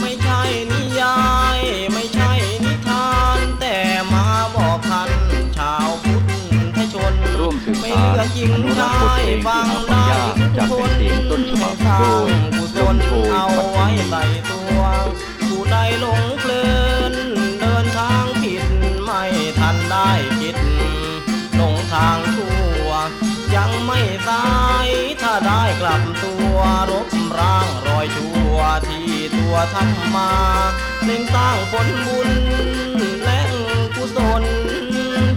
ไม่ใช่นิยายไม่ใช่นิทาน แต่มาบอกพันชาวพุทธชน ร่วมสืบไม่เลือกหญิงอนุชายงฟังได้าฟังทุกยาจาเป็นเสียงต้นฉบับโดยร่วโชยเอาปัจไว้นใส่ ได้กลับตัวรบร่างรอยชั่วที่ตัวทำมาเล่งสร้างผลบุญและกุศล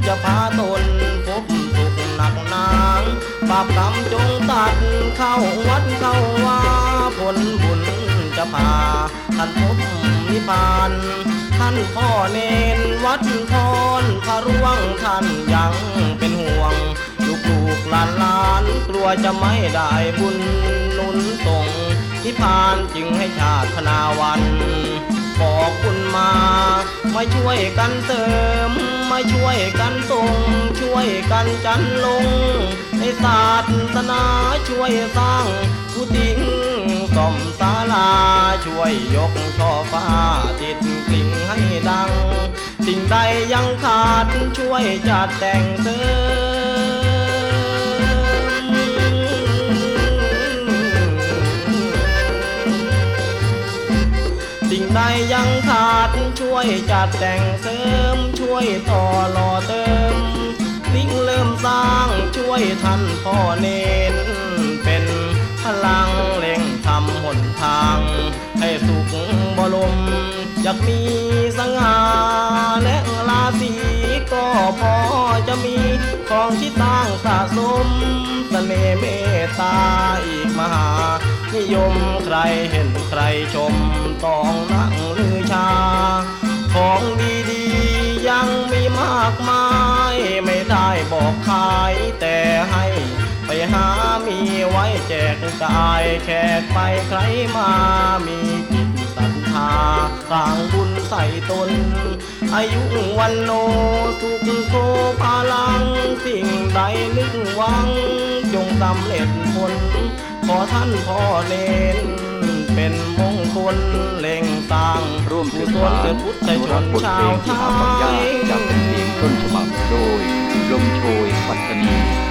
จะพาตนพบสุขหนักหนางบาปกรรมจงตัดเข้าวัดเข้าว่าผลบุญจะพาท่านพบนิพพานท่านพ่อเนนวัดพรพระร่วงท่านยังเป็นห่ว วจะไม่ได้บุญนุนส่งนิพพานจึงให้ชาติพนาวันบอกคุณมามาช่วยกันเติม มาช่วยกันส่ง ช่วยกันจันลง ในศาสนาช่วยสร้างกุฏิซ่อมศาลาช่วยยกช่อฟ้าติดกลิ่งให้ดัง สิ่งใดยังขาดช่วยจัดแต่งเสริม วยจัดแต่งเสริม ช่วยต่อหล่อเติม สิ่งเริ่มสร้างช่วยท่านพ่อเนนเป็นพลังเล่งทำหนทาง ให้สุขบรมอยากมีสง่าและราศีก็พอจะมีของที่ตั้งสะสมเสน่ห์เมตตาอีกมหา นิยมใครเห็นใครชมต้องนั่งลือชา ของดีๆ ยังมีมากมาย ไม่ได้บอกขายแต่ให้ไปหามีไว้แจกจ่ายแขกไปใครมามีจิตศรัทธาสร้างบุญใส่ตน อายุวันโนสุขโคพลัง สิ่งใดนึกหวัง จงสำเร็จผลขอท่านพ่อเนน เป็นมงคลเล่งสร้างร่วมสืบสานดพุทธชนุรักนษ์บทเพชาวไทยจากเป็นเพียงต้นฉบับโดยลมโชยปัตตานี